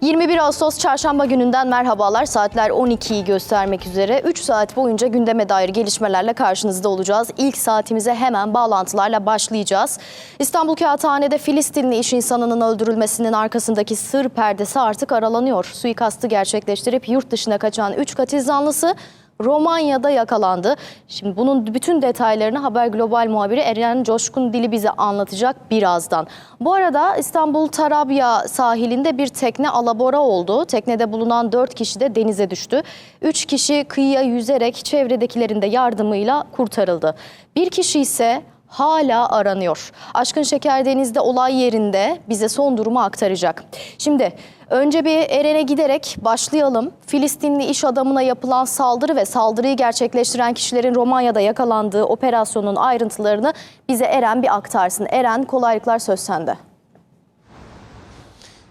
21 Ağustos Çarşamba gününden merhabalar. Saatler 12'yi göstermek üzere. 3 saat boyunca gündeme dair gelişmelerle karşınızda olacağız. İlk saatimize hemen bağlantılarla başlayacağız. İstanbul Kağıthane'de Filistinli iş insanının öldürülmesinin arkasındaki sır perdesi artık aralanıyor. Suikastı gerçekleştirip yurt dışına kaçan 3 katil zanlısı Romanya'da yakalandı. Şimdi bunun bütün detaylarını Haber Global muhabiri Eren Coşkun Dili bize anlatacak birazdan. Bu arada İstanbul Tarabya sahilinde bir tekne alabora oldu. Teknede bulunan 4 kişi de denize düştü. 3 kişi kıyıya yüzerek çevredekilerin de yardımıyla kurtarıldı. Bir kişi ise hala aranıyor. Aşkın Şeker Deniz'de olay yerinde bize son durumu aktaracak. Şimdi önce bir Eren'e giderek başlayalım. Filistinli iş adamına yapılan saldırı ve saldırıyı gerçekleştiren kişilerin Romanya'da yakalandığı operasyonun ayrıntılarını bize Eren bir aktarsın. Eren kolaylıklar söz sende.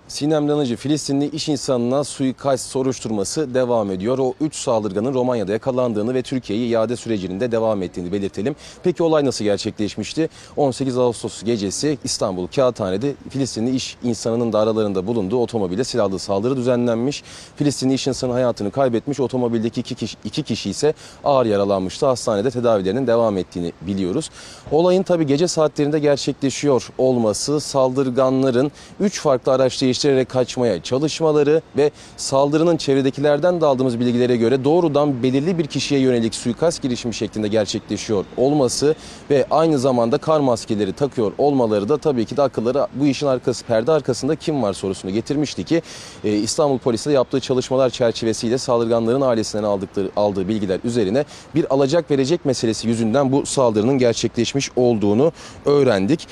Sinem Lanıcı Filistinli iş insanına suikast soruşturması devam ediyor. O 3 saldırganın Romanya'da yakalandığını ve Türkiye'ye iade sürecinin de devam ettiğini belirtelim. Peki olay nasıl gerçekleşmişti? 18 Ağustos gecesi İstanbul Kağıthane'de Filistinli iş insanının da aralarında bulunduğu otomobile silahlı saldırı düzenlenmiş. Filistinli iş insanı hayatını kaybetmiş. Otomobildeki iki kişi, iki kişi ise ağır yaralanmıştı. Hastanede tedavilerinin devam ettiğini biliyoruz. Olayın tabi gece saatlerinde gerçekleşiyor olması saldırganların 3 farklı araç değiştirerek kaçmaya çalışmaları ve saldırının çevredekilerden de aldığımız bilgilere göre doğrudan belirli bir kişiye yönelik suikast girişimi şeklinde gerçekleşiyor olması ve aynı zamanda kar maskeleri takıyor olmaları da tabii ki de akılları bu işin arkası perde arkasında kim var sorusunu getirmişti ki e, İstanbul polisi yaptığı çalışmalar çerçevesiyle saldırganların ailesinden aldıkları aldığı bilgiler üzerine bir alacak verecek meselesi yüzünden bu saldırının gerçekleşmiş olduğunu öğrendik.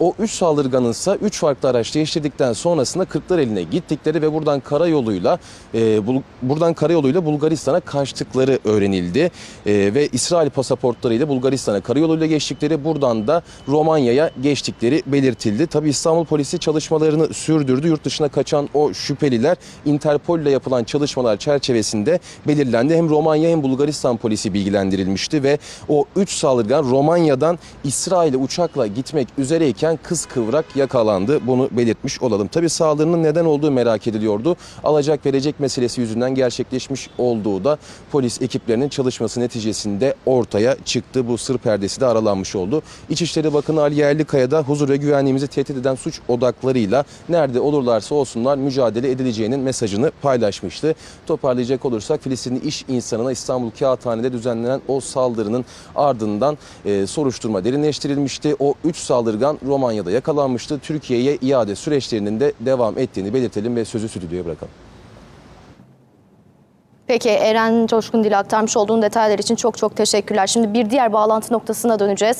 O 3 saldırganın ise 3 farklı araç değiştirdikten sonrasında Kırklareli'ne gittikleri ve buradan karayoluyla e, bul, buradan karayoluyla Bulgaristan'a kaçtıkları öğrenildi. E, ve İsrail pasaportlarıyla Bulgaristan'a karayoluyla geçtikleri buradan da Romanya'ya geçtikleri belirtildi. Tabi İstanbul polisi çalışmalarını sürdürdü. Yurt dışına kaçan o şüpheliler Interpol ile yapılan çalışmalar çerçevesinde belirlendi. Hem Romanya hem Bulgaristan polisi bilgilendirilmişti ve o 3 saldırgan Romanya'dan İsrail'e uçakla gitmek üzereyken kız kıvrak yakalandı. Bunu belirtmiş olalım. Tabi saldırının neden olduğu merak ediliyordu. Alacak verecek meselesi yüzünden gerçekleşmiş olduğu da polis ekiplerinin çalışması neticesinde ortaya çıktı. Bu sır perdesi de aralanmış oldu. İçişleri Bakanı Ali Yerlikaya da huzur ve güvenliğimizi tehdit eden suç odaklarıyla nerede olurlarsa olsunlar mücadele edileceğinin mesajını paylaşmıştı. Toparlayacak olursak Filistinli iş insanına İstanbul Kağıthane'de düzenlenen o saldırının ardından e, soruşturma derinleştirilmişti. O 3 saldırgan Romanya'da yakalanmıştı. Türkiye'ye iade süreçlerinin de devam ettiğini belirtelim ve sözü stüdyoya bırakalım. Peki Eren Coşkun Dili aktarmış olduğun detaylar için çok çok teşekkürler. Şimdi bir diğer bağlantı noktasına döneceğiz.